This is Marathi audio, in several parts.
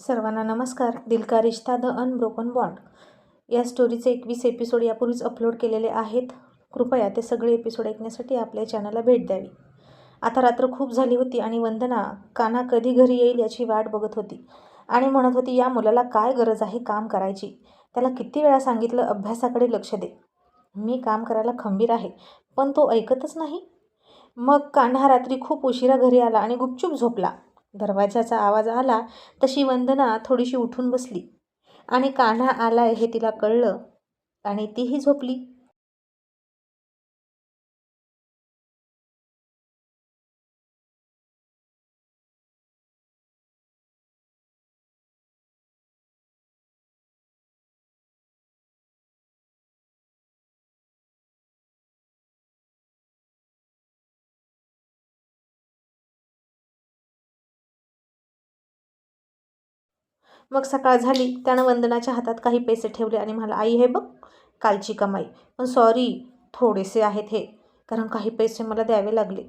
सर्वांना नमस्कार. Dil Ka Rishta the unbroken bond. या स्टोरीचे एकवीस एपिसोड यापूर्वीच अपलोड केलेले आहेत. कृपया ते सगळे एपिसोड ऐकण्यासाठी आपल्या चॅनलला भेट द्यावी. आता रात्र खूप झाली होती आणि वंदना काना कधी घरी येईल याची वाट बघत होती आणि म्हणत होती या मुलाला काय गरज आहे काम करायची? त्याला किती वेळा सांगितलं अभ्यासाकडे लक्ष दे. मी काम करायला खंबीर आहे पण तो ऐकतच नाही. मग कान्हा रात्री खूप उशिरा घरी आला आणि गुपचूप झोपला. दरवाजाचा आवाज आला तशी वंदना थोडीशी उठून बसली. आणि कान्हा आलाय हे तिला कळलं आणि तीही झोपली. मग सकाळ झाली. त्यानं वंदनाच्या हातात काही पैसे ठेवले आणि मला आई हे बघ कालची कमाई. पण सॉरी थोडेसे आहेत हे कारण काही पैसे मला द्यावे लागले.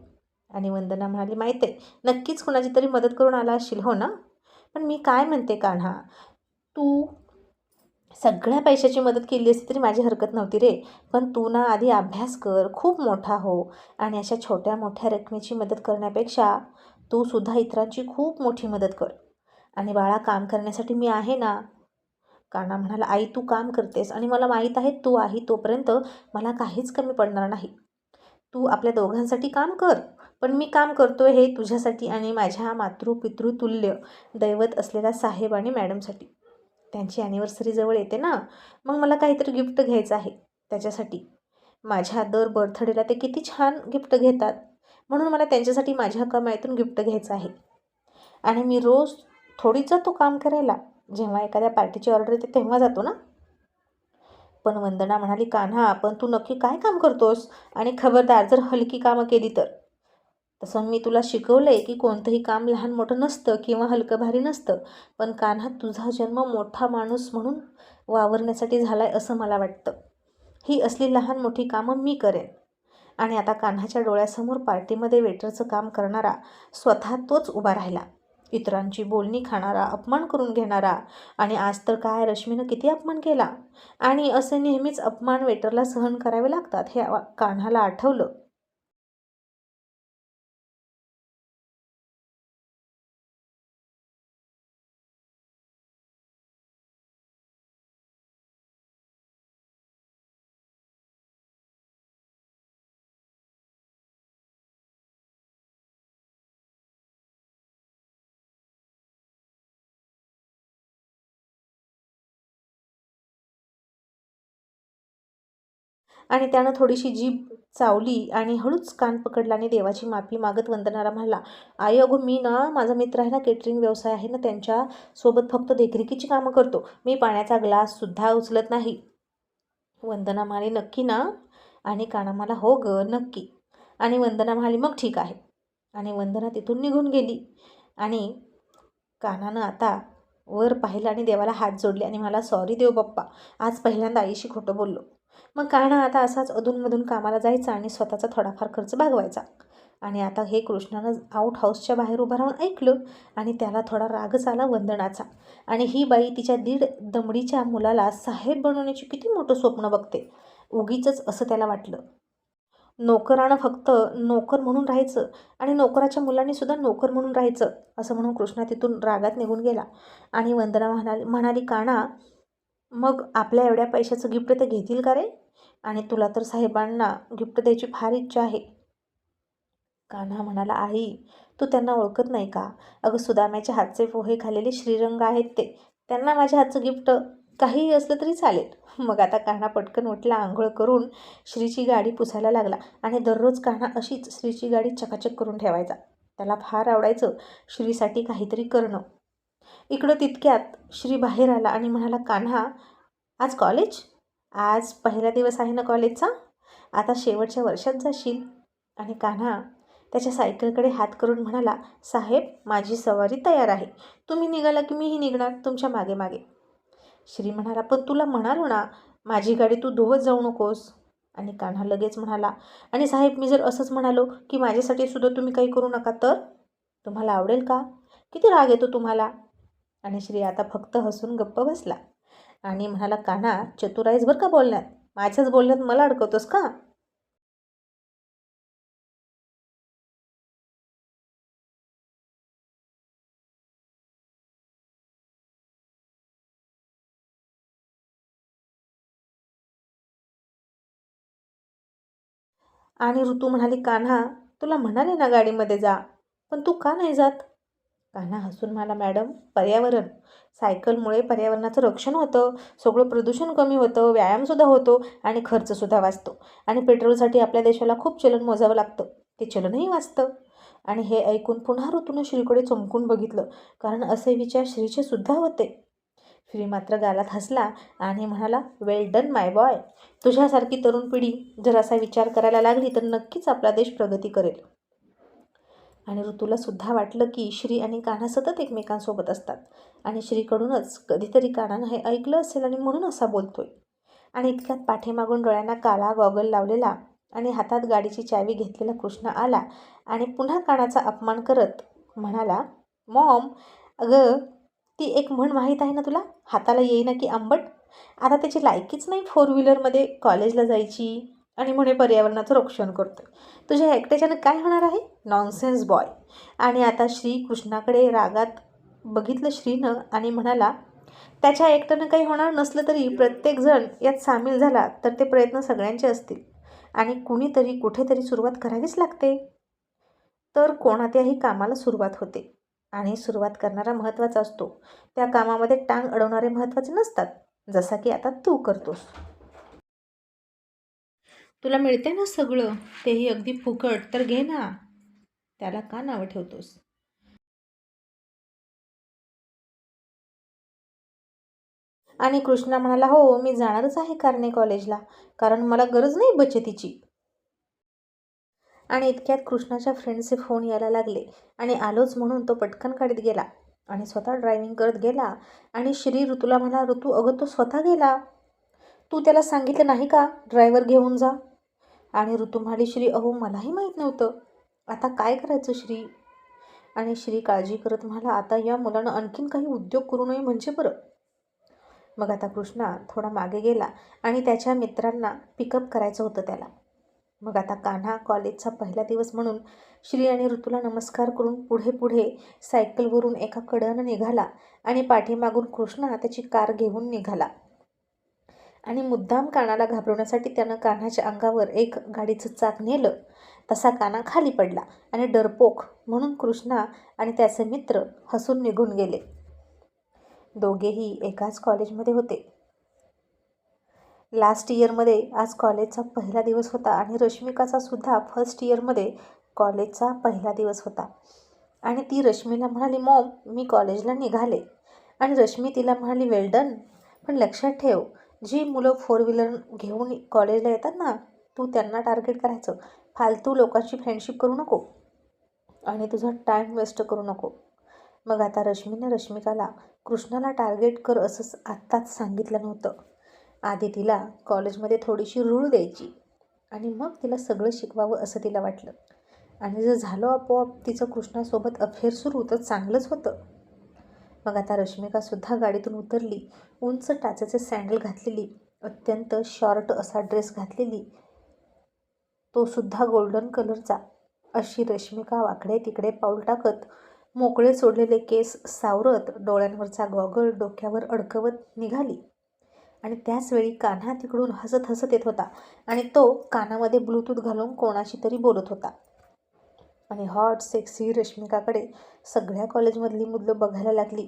आणि वंदना म्हणाली माहीत आहे नक्कीच कुणाची तरी मदत करून आला असशील हो ना? पण मी काय म्हणते कान्हा तू सगळ्या पैशाची मदत केली असती तरी माझी हरकत नव्हती रे. पण तू ना आधी अभ्यास कर खूप मोठा हो. आणि अशा छोट्या मोठ्या रकमेची मदत करण्यापेक्षा तू सुद्धा इतरांची खूप मोठी मदत कर. आणि बाळा काम करण्यासाठी मी आहे ना? काना म्हणाला आई तू काम करतेस आणि मला माहीत आहे तू आहे तोपर्यंत मला काहीच कमी पडणार नाही. तू आपल्या दोघांसाठी काम कर. पण मी काम करतो हे तुझ्यासाठी आणि माझ्या मातृपितृतुल्य दैवत असलेल्या साहेब आणि मॅडमसाठी. त्यांची ॲनिव्हर्सरी जवळ येते ना? मग मला काहीतरी गिफ्ट घ्यायचं आहे त्याच्यासाठी. माझ्या दर बर्थडेला ते किती छान गिफ्ट घेतात. म्हणून मला त्यांच्यासाठी माझ्या कमाईतून गिफ्ट घ्यायचं आहे. आणि मी रोज थोडीच जातो काम करायला. जेव्हा एखाद्या पार्टीची ऑर्डर येते तेव्हा जातो ना? पण वंदना म्हणाली कान्हा पण तू नक्की काय काम करतोस? आणि खबरदार जर हलकी कामं केली तर? तसं मी तुला शिकवलं आहे की कोणतंही काम लहान मोठं नसतं किंवा हलकं भारी नसतं. पण कान्हा तुझा जन्म मोठा माणूस म्हणून वावरण्यासाठी झाला आहे असं मला वाटतं. ही असली लहान मोठी कामं मी करेन. आणि आता कान्हाच्या डोळ्यासमोर पार्टीमध्ये वेटरचं काम करणारा स्वतः तोच उभा राहिला. इतरांची बोलणी खाणारा अपमान करून घेणारा. आणि आज तर काय रश्मीनं किती अपमान केला? आणि असे नेहमीच अपमान वेटरला सहन करावे लागतात हे कान्हाला आठवलं. आणि त्यानं थोडीशी जीभ चावली आणि हळूच कान पकडला आणि देवाची माफी मागत वंदनाला म्हणाला आई अगो मी ना माझा मित्र आहे ना केटरिंग व्यवसाय आहे ना त्यांच्यासोबत फक्त देखरेखीची कामं करतो. मी पाण्याचा ग्लाससुद्धा उचलत नाही. वंदना म्हणाली नक्की ना? आणि काना मला हो ग नक्की. आणि वंदना म्हणाली मग ठीक आहे. आणि वंदना तिथून निघून गेली. आणि कानानं आता वर पाहिलं आणि देवाला हात जोडले आणि मला सॉरी देव बाप्पा. आज पहिल्यांदा आईशी खोटं बोललो. मग कान्हा आता असाच अधूनमधून कामाला जायचा आणि स्वतःचा थोडाफार खर्च भागवायचा. आणि आता हे कृष्णानं आऊट हाऊसच्या बाहेर उभं राहून ऐकलं आणि त्याला थोडा रागच आला वंदनाचा. आणि ही बाई तिच्या दीड दमडीच्या मुलाला साहेब बनवण्याची किती मोठं स्वप्न बघते. उगीच असं त्याला वाटलं. नोकरानं फक्त नोकर म्हणून राहायचं आणि नोकराच्या मुलांनी सुद्धा नोकर म्हणून राहायचं असं म्हणून कृष्णा तिथून रागात निघून गेला. आणि वंदना म्हणाली म्हणाली काना मग आपल्या एवढ्या पैशाचं गिफ्ट ते घेतील का रे? आणि तुला तर साहेबांना गिफ्ट द्यायची फार इच्छा आहे. कान्हा म्हणाला आई तू त्यांना ओळखत नाही का? अगं सुदाम्याच्या हातचे पोहे खालेले श्रीरंग आहेत ते. त्यांना माझ्या हातचं गिफ्ट काहीही असलं तरी चालेल. मग आता कान्हा पटकन उठला आंघोळ करून श्रीची गाडी पुसायला लागला आणि दररोज कान्हा अशीच श्रीची गाडी चकाचक करून ठेवायचा. त्याला फार आवडायचं श्रीसाठी काहीतरी करणं. इकडं तितक्यात श्री बाहेर आला आणि म्हणाला कान्हा आज कॉलेज आज पहिला दिवस आहे ना कॉलेजचा आता शेवटच्या वर्षात जाशील. आणि कान्हा त्याच्या सायकलकडे हात करून म्हणाला साहेब माझी सवारी तयार आहे. तुम्ही निघाला की मीही निघणार तुमच्या मागे मागे. श्री म्हणाला पण तुला म्हणालो ना माझी गाडी तू धुवत जाऊ नकोस. आणि कान्हा लगेच म्हणाला आणि साहेब मी जर असंच म्हणालो की माझ्यासाठी सुद्धा तुम्ही काही करू नका तर? तुम्हाला आवडेल का? किती राग येतो तुम्हाला? आणि श्री आता फक्त हसून गप्प बसला. आणि म्हणाला कान्हा चतुराईस बर बरं का बोलण्यात? माझ्याच बोलण्यात मला अडकवतोस का? आणि ऋतू म्हणाली कान्हा तुला म्हणाले ना गाडीमध्ये जा पण तू का नाही जात? कान्हा हसून म्हणाला मॅडम पर्यावरण. सायकलमुळे पर्यावरणाचं रक्षण होतं सगळं प्रदूषण कमी होतं व्यायामसुद्धा होतो आणि खर्चसुद्धा वाचतो. आणि पेट्रोलसाठी आपल्या देशाला खूप चलन मोजावं लागतं. ते चलनही वाचतं. आणि हे ऐकून पुन्हा ऋतूनं श्रीकडे चमकून बघितलं कारण असे विचार श्रीचे सुद्धा होते. श्री मात्र गालात हसला आणि म्हणाला वेल डन माय बॉय तुझ्यासारखी तरुण पिढी जर असा विचार करायला लागली तर नक्कीच आपला देश प्रगती करेल. आणि ऋतूला सुद्धा वाटलं की श्री आणि कान्हा सतत एकमेकांसोबत असतात. आणि श्रीकडूनच कधीतरी कानानं हे ऐकलं असेल आणि म्हणून असा बोलतोय. आणि इतक्यात पाठीमागून डोळ्यांना काळा गॉगल लावलेला आणि हातात गाडीची चावी घेतलेला कृष्ण आला आणि पुन्हा कानाचा अपमान करत म्हणाला मॉम अगं ती एक म्हण माहीत आहे ना तुला? हाताला येईना की आंबट? आता त्याची लायकीच नाही फोर व्हीलरमध्ये कॉलेजला जायची. आणि म्हणे पर्यावरणाचं रक्षण करतो तुझ्या एकट्याच्यानं काय होणार आहे? नॉनसेन्स बॉय आणि आता श्री कृष्णाकडे रागात बघितलं श्रीनं आणि म्हणाला त्याच्या एकट्यानं काही होणार नसलं तरी प्रत्येकजण यात सामील झाला तर ते प्रयत्न सगळ्यांचे असतील. आणि कुणीतरी कुठेतरी सुरुवात करावीच लागते. तर कोणात्याही कामाला सुरुवात होते. आणि सुरुवात करणारा महत्त्वाचा असतो. त्या कामामध्ये टांग अडवणारे महत्त्वाचे नसतात. जसा की आता तू करतोस. तुला मिळते ना सगळं? तेही अगदी फुकट. तर घे ना. त्याला का नावं ठेवतोस? आणि कृष्णा म्हणाला हो मी जाणारच आहे कारणे कॉलेजला. कारण मला गरज नाही बचतीची. आणि इतक्यात कृष्णाच्या फ्रेंडचे फोन यायला लागले. आणि आलोच म्हणून तो पटकन काढत गेला. आणि स्वतः ड्रायव्हिंग करत गेला. आणि श्री ऋतूला म्हणा ऋतू अगं तो स्वतः गेला. तू त्याला सांगितलं नाही का? ड्रायव्हर घेऊन जा. आणि ऋतू म्हणाली श्री अहो मलाही माहीत नव्हतं. आता काय करायचं श्री? आणि श्री काळजी करत म्हणाला आता या मुलानं आणखीन काही उद्योग करू नये म्हणजे बरं. मग आता कृष्णा थोडा मागे गेला आणि त्याच्या मित्रांना पिकअप करायचं होतं त्याला. मग आता कान्हा कॉलेजचा पहिला दिवस म्हणून श्री आणि ऋतूला नमस्कार करून पुढे पुढे सायकलवरून एका कड्यानं निघाला आणि पाठीमागून कृष्णा त्याची कार घेऊन निघाला. आणि मुद्दाम कानाला घाबरवण्यासाठी त्यानं कान्हाच्या अंगावर एक गाडीचं चाक नेलं. तसा काना खाली पडला आणि डरपोक म्हणून कृष्णा आणि त्याचे मित्र हसून निघून गेले. दोघेही एकाच कॉलेजमध्ये होते. लास्ट इयरमध्ये आज कॉलेजचा पहिला दिवस होता आणि रश्मिकाचा सुद्धा फर्स्ट इयरमध्ये कॉलेजचा पहिला दिवस होता. आणि ती रश्मीला म्हणाली मॉम मी कॉलेजला निघाले. आणि रश्मी तिला म्हणाली वेल्डन पण लक्षात ठेव जी मुलं फोर व्हीलर घेऊन कॉलेजला येतात ना तू त्यांना टार्गेट करायचं. फालतू लोकांची फ्रेंडशिप करू नको. आणि तुझा टाईम वेस्ट करू नको. मग आता रश्मीने रश्मिकाला कृष्णाला टार्गेट कर असं आत्ताच सांगितलं नव्हतं. आधी तिला कॉलेजमध्ये थोडीशी रूळ द्यायची. आणि मग तिला सगळं शिकवावं असं तिला वाटलं. आणि जर झालं आपोआप तिचं कृष्णासोबत अफेअर सुरू तर चांगलंच होतं. मग आता रश्मिकासुद्धा गाडीतून उतरली. उंच टाचेचे सँडल घातलेली. अत्यंत शॉर्ट असा ड्रेस घातलेली. तो सुद्धा गोल्डन कलरचा. अशी रश्मिका वाकडे तिकडे पाऊल टाकत मोकळे सोडलेले केस सावरत डोळ्यांवरचा गॉगल डोक्यावर अडकवत निघाली. आणि त्याचवेळी कान्हा तिकडून हसत हसत येत होता आणि तो कानामध्ये ब्लूटूथ घालून कोणाशी तरी बोलत होता. आणि हॉट सेक्सी रश्मिकाकडे सगळ्या कॉलेजमधली मुलं बघायला लागली.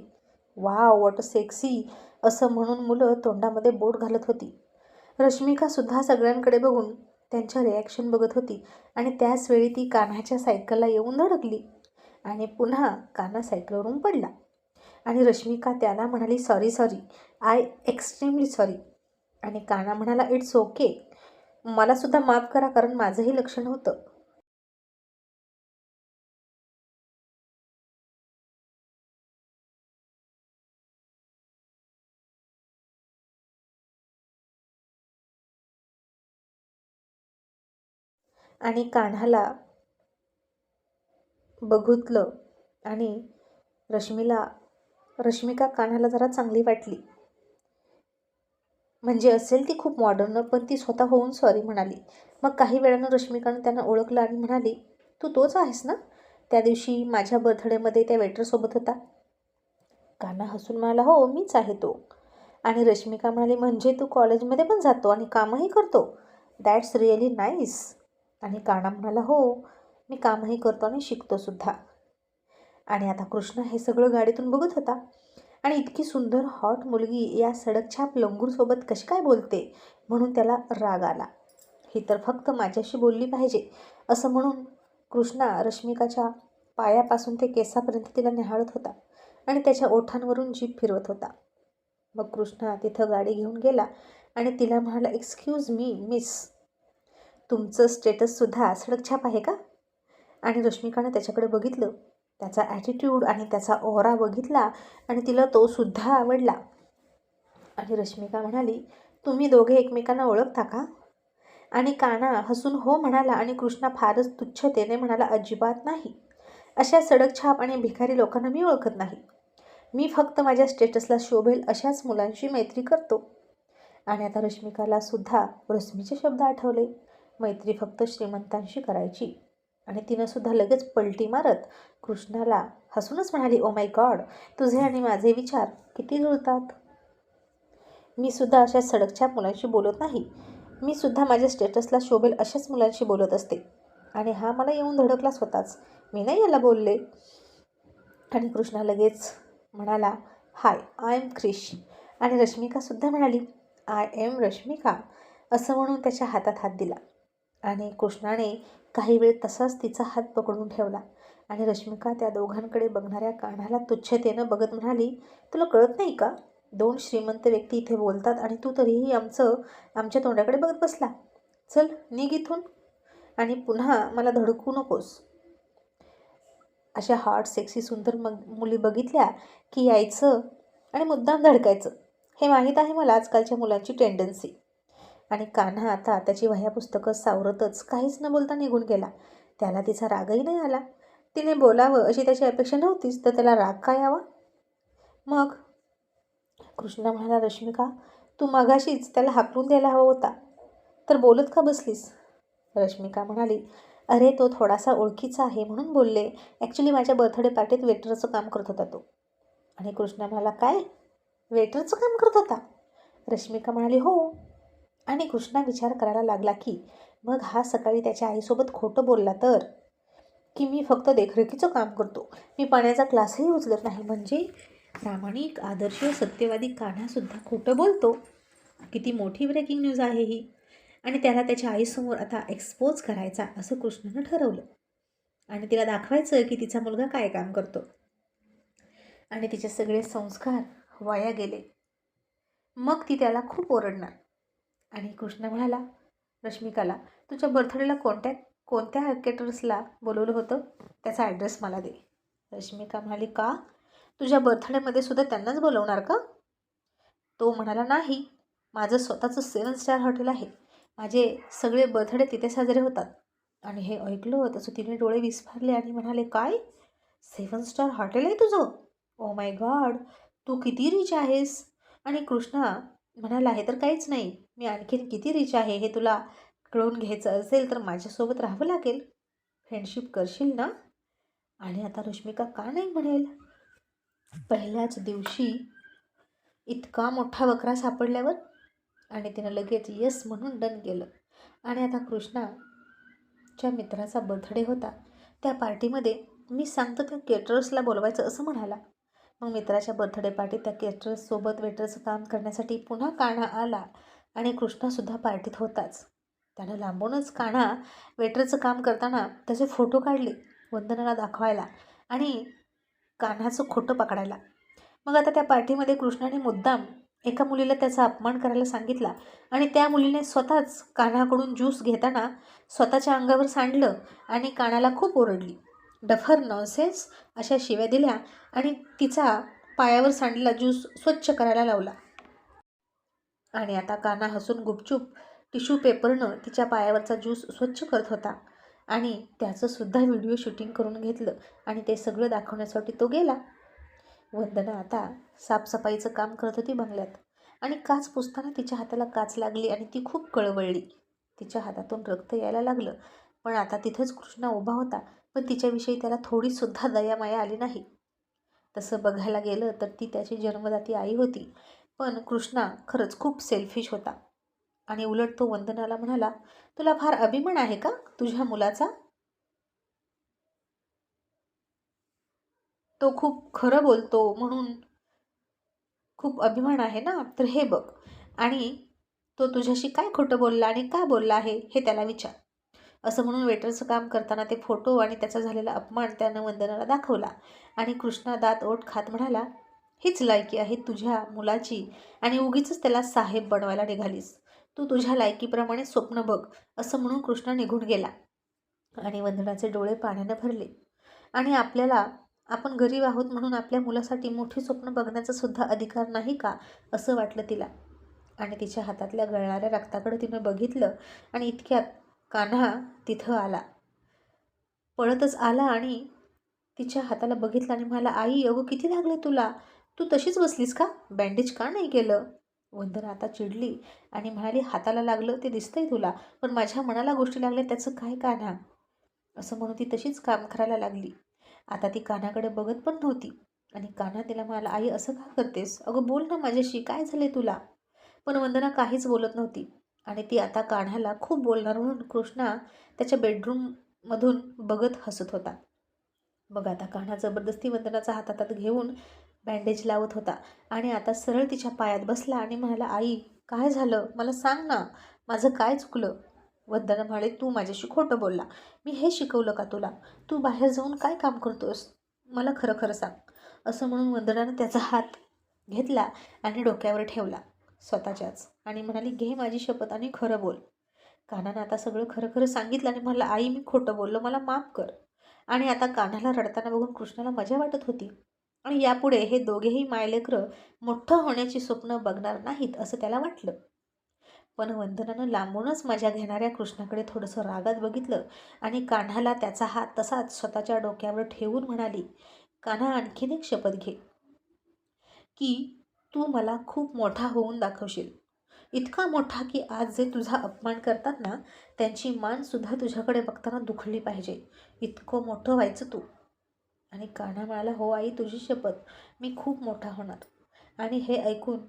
वा वॉट सेक्सी असं म्हणून मुलं तोंडामध्ये बोट घालत होती. रश्मिकासुद्धा सगळ्यांकडे बघून त्यांच्या रिॲक्शन बघत होती आणि त्याचवेळी ती कान्हाच्या सायकलला येऊन धडकली आणि पुन्हा कान्हा सायकलवरून पडला. आणि रश्मिका त्याला म्हणाली sorry sorry I extremely sorry आणि कान्हा म्हणाला इट्स ओके मलासुद्धा माफ करा कारण माझंही लक्ष नव्हतं आणि कान्हाला बघितलं आणि रश्मीला रश्मिका कानाला जरा चांगली वाटली. म्हणजे असेल ती खूप मॉडर्न पण ती स्वतः होऊन सॉरी म्हणाली. मग काही वेळानं रश्मिकानं त्यांना ओळखलं आणि म्हणाली तू तोच आहेस ना? त्या दिवशी माझ्या बर्थडेमध्ये त्या वेटरसोबत होता. काना हसून म्हणाला हो मीच आहे तो. आणि रश्मिका म्हणाली म्हणजे तू कॉलेजमध्ये पण जातो आणि कामही करतो? दॅट्स रिअली नाईस आणि काना म्हणाला हो मी कामही करतो आणि शिकतोसुद्धा आणि आता कृष्ण हे सगळं गाडीतून बघत होता. आणि इतकी सुंदर हॉट मुलगी या सडकछाप लंगूरसोबत कशी काय बोलते म्हणून त्याला राग आला. ही तर फक्त माझ्याशी बोलली पाहिजे. असं म्हणून कृष्णा रश्मिकाच्या पायापासून ते केसापर्यंत तिला निहाळत होता आणि त्याच्या ओठांवरून जीभ फिरवत होता. मग कृष्णा तिथं गाडी घेऊन गेला आणि तिला म्हणाला एक्सक्यूज मी मिस. तुमचं स्टेटससुद्धा सडकछाप आहे का? आणि रश्मिकानं त्याच्याकडे बघितलं त्याचा ॲटिट्यूड आणि त्याचा ओहरा बघितला आणि तिला तोसुद्धा आवडला. आणि रश्मिका म्हणाली तुम्ही दोघे एकमेकांना ओळखता का? आणि काना हसून हो म्हणाला आणि कृष्णा फारच तुच्छतेने म्हणाला अजिबात नाही. अशा सडकछाप आणि भिकारी लोकांना मी ओळखत नाही. मी फक्त माझ्या स्टेटसला शोभेल अशाच मुलांशी मैत्री करतो. आणि आता रश्मिकाला सुद्धा रश्मीचे शब्द आठवले. मैत्री फक्त श्रीमंतांशी करायची. आणि तिनं सुद्धा लगेच पलटी मारत कृष्णाला हसूनच म्हणाली ओ माय गॉड तुझे आणि माझे विचार किती जुळतात? मी सुद्धा अशा सडकच्या मुलांशी बोलत नाही. मी सुद्धा माझ्या स्टेटसला शोभेल अशाच मुलांशी बोलत असते. आणि हा मला येऊन धडकला स्वतःच. मी नाही याला बोलले. आणि कृष्णा लगेच म्हणाला हाय आय एम क्रिश आणि रश्मिकासुद्धा म्हणाली आय एम रश्मिका. असं म्हणून त्याच्या हातात हात दिला. आणि कृष्णाने काही वेळ तसाच तिचा हात पकडून ठेवला. आणि रश्मिका त्या दोघांकडे बघणाऱ्या कानाला तुच्छतेनं बघत म्हणाली तुला कळत नाही का? दोन श्रीमंत व्यक्ती इथे बोलतात आणि तू तरीही आमचं आमच्या तोंडाकडे बघत बसला. चल निघ इथून. आणि पुन्हा मला धडकू नकोस. अशा हॉट सेक्सी सुंदर मग मुली बघितल्या की यायचं आणि मुद्दाम धडकायचं. हे माहीत आहे मला आजकालच्या मुलांची टेंडन्सी आणि कान्हा आता त्याची वह्या पुस्तकं सावरतच काहीच न बोलता निघून गेला. त्याला तिचा रागही नाही आला. तिने बोलावं अशी त्याची अपेक्षा नव्हतीच तर त्याला राग काय यावा? मग? कृष्णा म्हणाला रश्मिका तू मगाशीच त्याला हाकलून द्यायला हवा होता. तर बोलत का बसलीस? रश्मिका म्हणाली अरे तो थोडासा ओळखीचा आहे म्हणून बोलले. ॲक्च्युली माझ्या बर्थडे पार्टीत वेटरचं काम करत होता तो. आणि कृष्णा म्हणाला काय? वेटरचं काम करत होता? रश्मिका म्हणाली हो. आणि कृष्णा विचार करायला लागला की मग हा सकाळी त्याच्या आईसोबत खोटं बोलला तर? की मी फक्त देखरेखीचं काम करतो. मी पाण्याचा क्लासही उचलत नाही म्हणजे? प्रामाणिक आदर्श सत्यवादी कान्हासुद्धा खोटं बोलतो? किती मोठी ब्रेकिंग न्यूज आहे ही. आणि त्याला त्याच्या आईसमोर आता एक्सपोज करायचा असं कृष्णानं ठरवलं. आणि तिला दाखवायचं की तिचा मुलगा काय काम करतो. आणि तिचे सगळे संस्कार वाया गेले. मग ती त्याला खूप ओरडणार. आणि कृष्ण म्हणाला रश्मिकाला तुझ्या बर्थडेला कोणत्या कोणत्या केटर्सला बोलवलं होतं? त्याचा ॲड्रेस मला दे. रश्मिका म्हणाली का? तुझ्या बर्थडेमध्ये सुद्धा त्यांनाच बोलवणार का? तो म्हणाला नाही माझं स्वतःचं सेवन स्टार हॉटेल आहे. माझे सगळे बर्थडे तिथे साजरे होतात. आणि हे ऐकलं तसं तिने डोळे विस्फारले आणि म्हणाले काय? सेवन स्टार हॉटेल आहे तुझं? ओ माय गॉड तू किती रिच आहेस. आणि कृष्णा म्हणाला हे तर काहीच नाही. मी आणखीन किती रिच आहे हे तुला कळून घ्यायचं असेल तर माझ्यासोबत राहावं लागेल. फ्रेंडशिप करशील ना? आणि आता रश्मिका का नाही म्हणेल? पहिल्याच दिवशी इतका मोठा बकरा सापडल्यावर आणि तिनं लगेच यस म्हणून डन केलं. आणि आता कृष्णाच्या मित्राचा बर्थडे होता. त्या पार्टीमध्ये मी सांगतो त्या केटरर्सला बोलवायचं असं म्हणाला. मग मित्राच्या बर्थडे पार्टीत त्या केटरसोबत वेटरचं काम करण्यासाठी पुन्हा कान्हा आला आणि कृष्णासुद्धा पार्टीत होताच. त्यानं लांबूनच कान्हा वेटरचं काम करताना त्याचे फोटो काढले वंदनाला दाखवायला आणि कान्हाचं खोटं पकडायला. मग आता त्या पार्टीमध्ये कृष्णाने मुद्दाम एका मुलीला त्याचा अपमान करायला सांगितला आणि त्या मुलीने स्वतःच कान्हाकडून ज्यूस घेताना स्वतःच्या अंगावर सांडलं आणि कानाला खूप ओरडली. डफर नॉनसेन्स अशा शिव्या दिल्या आणि तिचा पायावर सांडलेला ज्यूस स्वच्छ करायला लावला. आणि आता काना हसून गुपचूप टिश्यू पेपरनं तिच्या पायावरचा ज्यूस स्वच्छ करत होता. आणि त्याचंसुद्धा व्हिडिओ शूटिंग करून घेतलं आणि ते सगळं दाखवण्यासाठी तो गेला. वंदना आता साफसफाईचं काम करत होती बंगल्यात. आणि काच पुसताना तिच्या हाताला काच लागली आणि ती खूप कळवळली. तिच्या हातातून रक्त यायला लागलं. पण आता तिथंच कृष्णा उभा होता. पण तिच्याविषयी त्याला थोडीसुद्धा दयामाया आली नाही. तसं बघायला गेलं तर ती त्याची जन्मदाती आई होती. पण कृष्णा खरंच खूप सेल्फिश होता. आणि उलट तो वंदनाला म्हणाला तुला फार अभिमान आहे का तुझ्या मुलाचा? तो खूप खरं बोलतो म्हणून खूप अभिमान आहे ना? तर हे बघ. आणि तो तुझ्याशी काय खोटं बोलला आणि का बोलला आहे हे त्याला विचार. असं म्हणून वेटरचं काम करताना ते फोटो आणि त्याचा झालेला अपमान त्यानं वंदनाला दाखवला. आणि कृष्णा दात ओठ खात म्हणाला हीच लायकी आहे तुझ्या मुलाची आणि उगीच त्याला साहेब बनवायला निघालीस. तू तुझ्या लायकीप्रमाणे स्वप्न बघ असं म्हणून कृष्णा निघून गेला. आणि वंदनाचे डोळे पाण्यानं भरले. आणि आपल्याला आपण गरीब आहोत म्हणून आपल्या मुलासाठी मोठी स्वप्न बघण्याचा सुद्धा अधिकार नाही का? असं वाटलं तिला. आणि तिच्या हातातल्या गळणाऱ्या रक्ताकडे तिनं बघितलं आणि इतक्यात कान्हा तिथं आला. पळतच आला आणि तिच्या हाताला बघितलं आणि म्हणाला आई अगो किती लागलं तुला? तू तशीच बसलीस का? बँडेज का नाही केलं? वंदना आता चिडली आणि म्हणाली हाताला लागलं ते दिसतंय तुला पण माझ्या मनाला गोष्टी लागल्या त्याचं काय कान्हा? असं म्हणून ती तशीच काम करायला लागली. आता ती कानाकडे बघत पण नव्हती आणि कान्हा तिला म्हणाला आई असं का करतेस? अगं बोल ना माझ्याशी काय झाले तुला? पण वंदना काहीच बोलत नव्हती. आणि ती आता काढायला खूप बोलणार म्हणून कृष्णा त्याच्या बेडरूममधून बघत हसत होता. बघ आता कान्हा जबरदस्ती वंदनाचा हात हातात घेऊन बँडेज लावत होता आणि आता सरळ तिच्या पायात बसला आणि म्हणाला आई काय झालं? मला सांग ना माझं काय चुकलं? वंदना म्हणाले तू माझ्याशी खोटं बोलला. मी हे शिकवलं का तुला? तू बाहेर जाऊन काय काम करतोस मला खरं खरं सांग. असं म्हणून वंदनानं त्याचा हात घेतला आणि डोक्यावर ठेवला. स्वतःच्याच. आणि म्हणाली घे माझी शपथ आणि खरं बोल. कानानं आता सगळं खरं खरं सांगितलं आणि मला आई मी खोटं बोललो मला माफ कर. आणि आता कानाला रडताना बघून कृष्णाला मजा वाटत होती. आणि यापुढे हे दोघेही मायलेकरं मोठं होण्याची स्वप्न बघणार नाहीत असं त्याला वाटलं. पण वंदनानं लांबूनच मजा घेणाऱ्या कृष्णाकडे थोडंसं रागात बघितलं आणि कान्हाला त्याचा हात तसाच स्वतःच्या डोक्यावर ठेवून म्हणाली कान्हा आणखीन एक शपथ घे. की तू मला खूप मोठा होऊन दाखवशील. इतका मोठा की आज जे तुझा अपमान करतात ना त्यांची मानसुद्धा तुझ्याकडे बघताना दुखली पाहिजे. इतकं मोठं व्हायचं तू. आणि कान्हा म्हणाला हो आई तुझी शपथ. मी खूप मोठा होणार. आणि हे ऐकून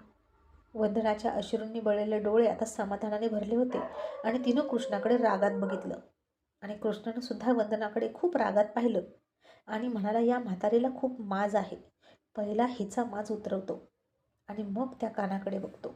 वंदनाच्या अश्रूंनी बळलेले डोळे आता समाधानाने भरले होते आणि तिनं कृष्णाकडे रागात बघितलं. आणि कृष्णानं सुद्धा वंदनाकडे खूप रागात पाहिलं. आणि म्हणाला या म्हातारीला खूप माज आहे. पहिला हिचा माज उतरवतो. आणि मग त्या कानाकडे बघतो.